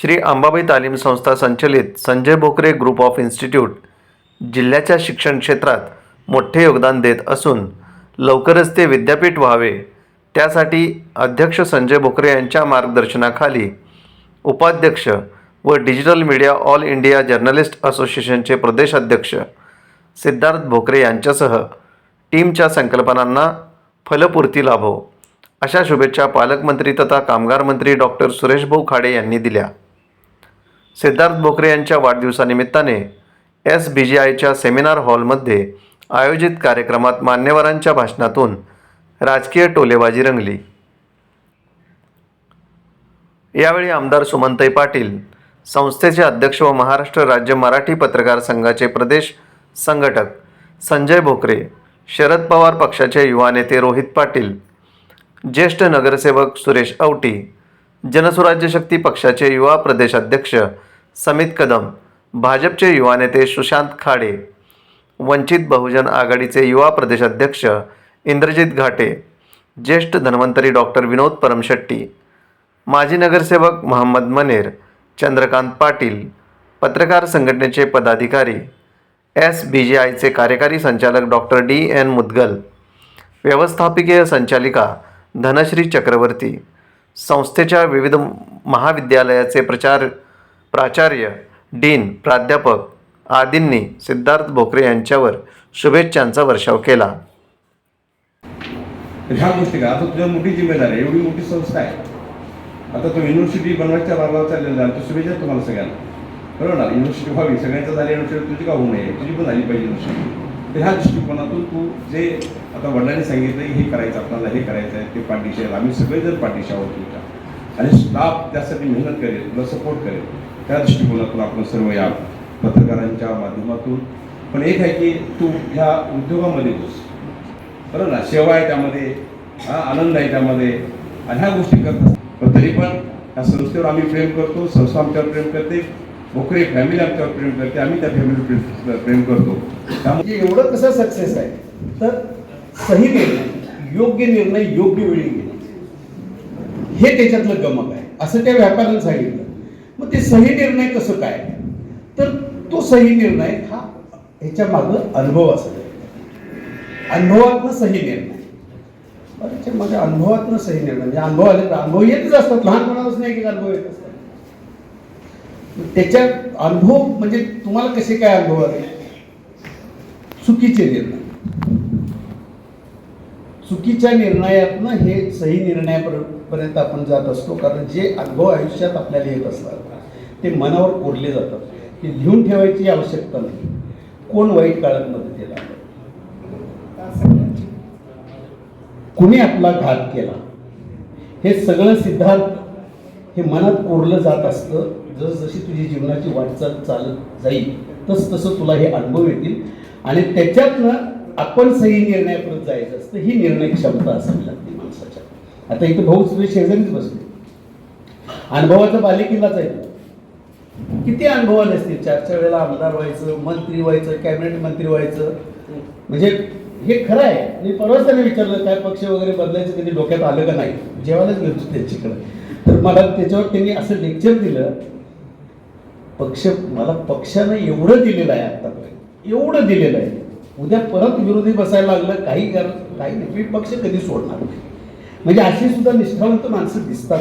श्री अंबाबाई तालीम संस्था संचलित Sanjay Bhokare group of institute जिल्ह्याच्या शिक्षण क्षेत्रात मोठे योगदान देत असून लवकरच ते विद्यापीठ व्हावे. त्यासाठी अध्यक्ष संजय भोकरे यांच्या मार्गदर्शनाखाली उपाध्यक्ष व digital media all India journalist असोसिएशनचे प्रदेश अध्यक्ष सिद्धार्थ भोकरे यांच्यासह टीमच्या संकल्पनांना फलपूर्ती लाभो. अशा शुभेच्छा पालकमंत्री तथा कामगार मंत्री डॉक्टर सुरेशभाऊ खाडे यांनी दिल्या. सिद्धार्थ भोकरे यांच्या वाढदिवसानिमित्ताने एस बी जी आयच्या सेमिनार हॉलमध्ये आयोजित कार्यक्रमात मान्यवरांच्या भाषणातून राजकीय टोलेबाजी रंगली. यावेळी आमदार सुमनताई पाटील संस्थेचे अध्यक्ष व महाराष्ट्र राज्य मराठी पत्रकार संघाचे प्रदेश संघटक संजय भोकरे शरद पवार पक्षाचे युवा नेते रोहित पाटील ज्येष्ठ नगरसेवक सुरेश औटी जनसुराज्य शक्ती पक्षाचे युवा प्रदेशाध्यक्ष समित कदम भाजपचे युवा नेते सुशांत खाडे वंचित बहुजन आघाडीचे युवा प्रदेशाध्यक्ष इंद्रजित घाटे ज्येष्ठ धन्वंतरी डॉक्टर विनोद परमशेट्टी माजी नगरसेवक मोहम्मद मनेर चंद्रकांत पाटील पत्रकार संघटनेचे पदाधिकारी एस. बी. जी. आयचे कार्यकारी संचालक डॉक्टर डी. एन. मुदगल व्यवस्थापकीय संचालिका धनश्री चक्रवर्ती संस्थेच्या विविध महाविद्यालयाचे प्रचार प्राचार्य डीन प्राध्यापक आदींनी सिद्धार्थ भोकरे यांच्यावर शुभेच्छांचा वर्षाव केला. ह्या गोष्टी का? आता तुझ्या मोठी जिम्मेदारी आहे. एवढी मोठी संस्था आहे. आता तो युनिव्हर्सिटी बनवायच्या मार्गावर चाललेला आहे. तो शुभेच्छा तुम्हाला सगळ्यांना. बरोबर ना? युनिव्हर्सिटी व्हावी. सगळ्यांचं झाली युनिव्हर्सिटी तुझी का होऊ नये? तुझी पण झाली पाहिजे युनिव्हर्सिटी तर ह्या दृष्टिकोनातून तू जे आता वडिलांनी सांगितलं हे करायचं आपल्याला हे करायचं आहे ते पाठीशी आहेत. आम्ही सगळेजण पाठीशी आहोत तुमच्या. आणि स्टाफ त्यासाठी मेहनत करेल तुला सपोर्ट करेल. त्या दृष्टिकोनातून आपण सर्व या पत्रकारांच्या माध्यमातून. पण एक आहे की तू ह्या उद्योगामध्ये घुस. बरोबर ना? सेवा आहे त्यामध्ये हा आनंद आहे त्यामध्ये. आणि ह्या गोष्टी करतात पण तरी पण या संस्थेवर आम्ही प्रेम करतो संस्था आमच्यावर प्रेम करते. भोकरे फॅमिली आमच्यावर प्रेम करते आम्ही त्या फॅमिली प्रेम करतो. त्यामुळे म्हणजे एवढं कसं सक्सेस आहे? तर सही निर्णय योग्य निर्णय योग्य वेळी घेणे. हे त्याच्यातलं गमक आहे. असं त्या व्यापाऱ्यानं सांगितलं. मग ते सही निर्णय कसं काय? तर तो सही निर्णय हा ह्याच्या मागं अनुभव असतो. अनुभवातनं सही निर्णय. माझ्या ह्याच्या मागे अनुभवातनं सही निर्णय. म्हणजे अनुभव आले तर अनुभव येतच असतात. लहानपणापासून एक अनुभव येत असतात. त्याच्या त्याच्यात अनुभव म्हणजे तुम्हाला कसे काय अनुभव आले? चुकीचे निर्णय. चुकीच्या निर्णयातनं हे सही निर्णयापर्यंत आपण जात असतो कारण जे अनुभव आयुष्यात आपल्याला येत असतात ते मनावर कोरले जातात. ते लिहून ठेवायची आवश्यकता नाही. कोण वाईट काळात मदतीला कुणी आपला घात केला? हे सगळं सिद्धार्थ हे मनात कोरलं जात असतं जसजशी तुझी जीवनाची वाटचाल चालत जाईल तस तसं तुला हे अनुभव येतील. आणि त्याच्यातनं आपण सही निर्णयापर्यंत जायचं असतं ही निर्णय क्षमता असावी लागते माणसाच्या. आता इथं भाऊ तुझे शेजारीच बसले. अनुभवाचा बालेकिल्लाच आहे. किती अनुभव असतील? चार चार वेळेला आमदार व्हायचं मंत्री व्हायचं कॅबिनेट मंत्री व्हायचं. म्हणजे हे खरं आहे. मी परवाच त्यांनी विचारलं काय पक्ष वगैरे बदलायचं कधी डोक्यात आलं का नाही? जेवायलाच गेलो त्यांच्याकडे. तर मला त्याच्यावर त्यांनी असं लेक्चर दिलं पक्ष मला पक्षानं एवढं दिलेलं आहे आतापर्यंत एवढं दिलेलं आहे. उद्या परत विरोधी बसायला लागलं काही गरज काही नाही. मी पक्ष कधी सोडणार नाही. म्हणजे अशी सुद्धा निष्ठावंत माणसं दिसतात